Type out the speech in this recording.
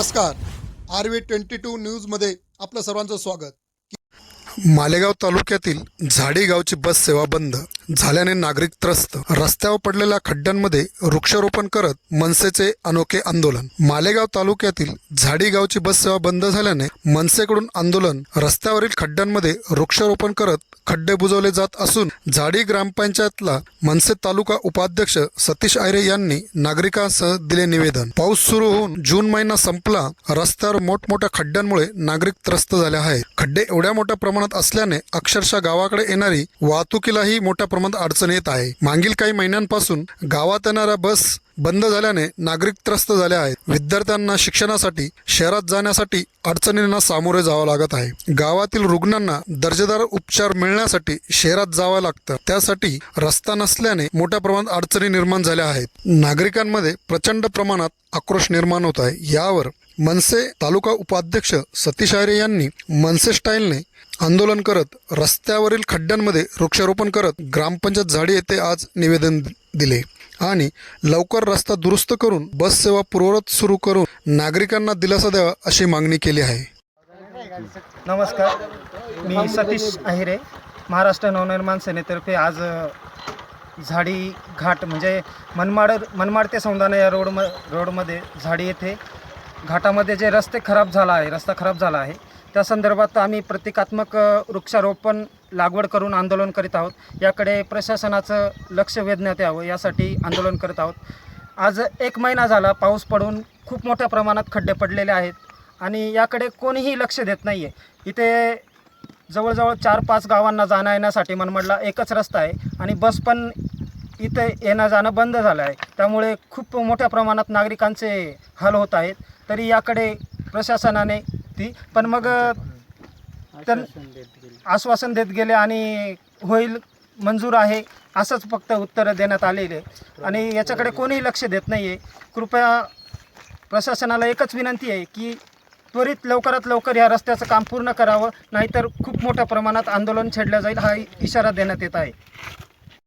नमस्कार. R V twenty two न्यूजमध्ये आपलं सर्वांचं स्वागत. मालेगाव तालुक्यातील झाडी गावची बस सेवा बंद. झाल्याने नागरिक त्रस्त. रस्त्यावर पडलेल्या खड्ड्यांमध्ये वृक्षारोपण करत मनसेचे अनोखे आंदोलन. मालेगाव तालुक्यातील झाडी गावची बंद झाल्याने मनसेकडून आंदोलन रस्त्यावरील खड्ड्यांमध्ये वृक्षारोपण करत खड्डे बुजवले जात असून झाडी ग्रामपंचायतला मनसे तालुका उपाध्यक्ष सतीश आयरे यांनी नागरिकांसह दिले निवेदन. पाऊस सुरू होऊन जून महिना संपला. रस्त्यावर मोठमोठ्या खड्ड्यांमुळे नागरिक त्रस्त झाले आहेत. खड्डे एवढ्या मोठ्या प्रमाणात असल्याने अक्षरशः गावाकडे येणारी वाहतुकीलाही मोठ्या प्रमाणात अडचण येत आहे. मागील काही महिन्यांपासून गावात येणाऱ्या बस बंद झाल्याने नागरिक त्रस्त झाले आहेत. विद्यार्थ्यांना शिक्षणासाठी शहरात जाण्यासाठी अडचणींना सामोरे जावं लागत आहे. गावातील रुग्णांना दर्जेदार उपचार मिळण्यासाठी शहरात जावं लागतं. त्यासाठी रस्ता नसल्याने मोठ्या प्रमाणात अडचणी निर्माण झाल्या आहेत. नागरिकांमध्ये प्रचंड प्रमाणात आक्रोश निर्माण होत आहे. यावर मनसे तालुका उपाध्यक्ष सतीश आयरे यांनी मनसे स्टाईलने आंदोलन करत रस्त्यावरील खड्ड्यांमध्ये वृक्षारोपण करत ग्रामपंचायत झाडी येथे आज निवेदन दिले. आणि लवकर रस्ता दुरुस्त करून बस सेवा पूर्ववत सुरू करून नागरिकांना दिलासा द्यावा अशी मागणी केली आहे. नमस्कार. मी सतीश अहिरे महाराष्ट्र नवनिर्माण सेनेतर्फे आज झाडी घाट म्हणजे मनमाड मनमाड ते सौंदाणा या रोड म रोडमध्ये झाडी येथे. घाटामध्ये जे रस्ते खराब झाला आहे रस्ता खराब झाला आहे त्या संदर्भात आम्ही प्रतिकात्मक वृक्षारोपण लागवड करून आंदोलन करीत आहोत. याकडे प्रशासनाचं लक्ष वेधण्यात यावं यासाठी आंदोलन करत आहोत. आज एक महिना झाला पाऊस पडून खूप मोठ्या प्रमाणात खड्डे पडलेले आहेत आणि याकडे कोणीही लक्ष देत नाही आहे इथे जवळजवळ चार पाच गावांना जाण्या येण्यासाठी मनमाडला एकच रस्ता आहे आणि बस पण इथे येणं जाणं बंद झालं आहे. त्यामुळे खूप मोठ्या प्रमाणात नागरिकांचे हाल होत आहेत. तरी याकडे प्रशासनाने ती पण मग तर आश्वासन देत गेले आणि होईल मंजूर आहे असंच फक्त उत्तरं देण्यात आलेले. आणि याच्याकडे कोणीही लक्ष देत नाही आहे कृपया प्रशासनाला एकच विनंती आहे की त्वरित लवकरात लवकर या रस्त्याचं काम पूर्ण करावं. नाहीतर खूप मोठ्या प्रमाणात आंदोलन छेडलं जाईल हा इशारा देण्यात येत आहे.